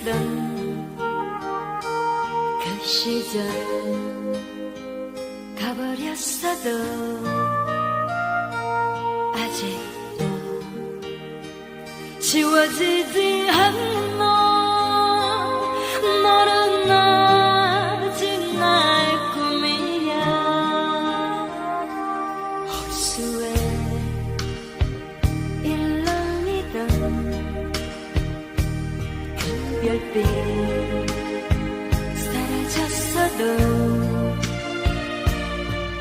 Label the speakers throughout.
Speaker 1: 따뜻했던 그 시절 가버렸어도 아직도 지워지지 않는 사라졌어도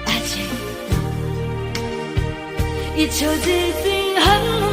Speaker 1: 아직도 잊혀지지 않는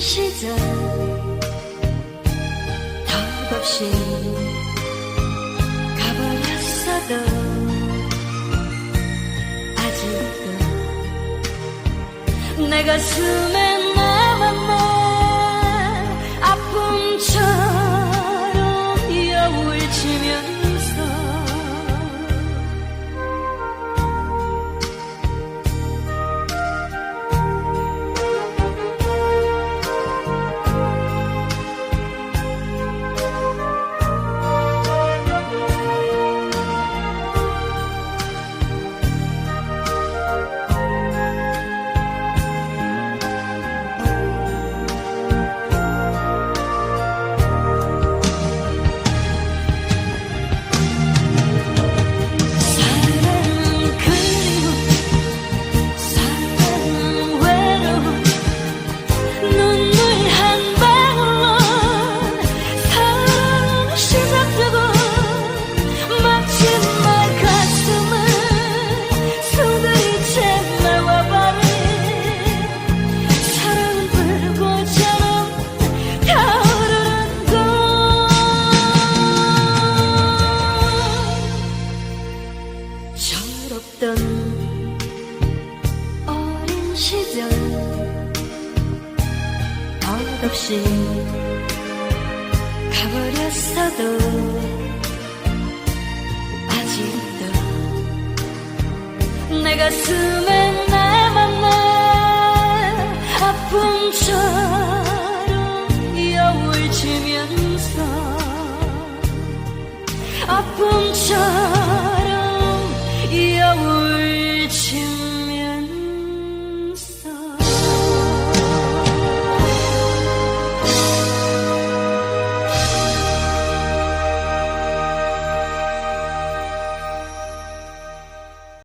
Speaker 1: 시절 덧없이 가버렸어도 아직도 내 가슴에 남았네. 아픔처럼 여울 지면 시절 버릇없이 가버렸어도 아직도 내 가슴에 나만 나 아픔처럼 여울지면서 아픔처럼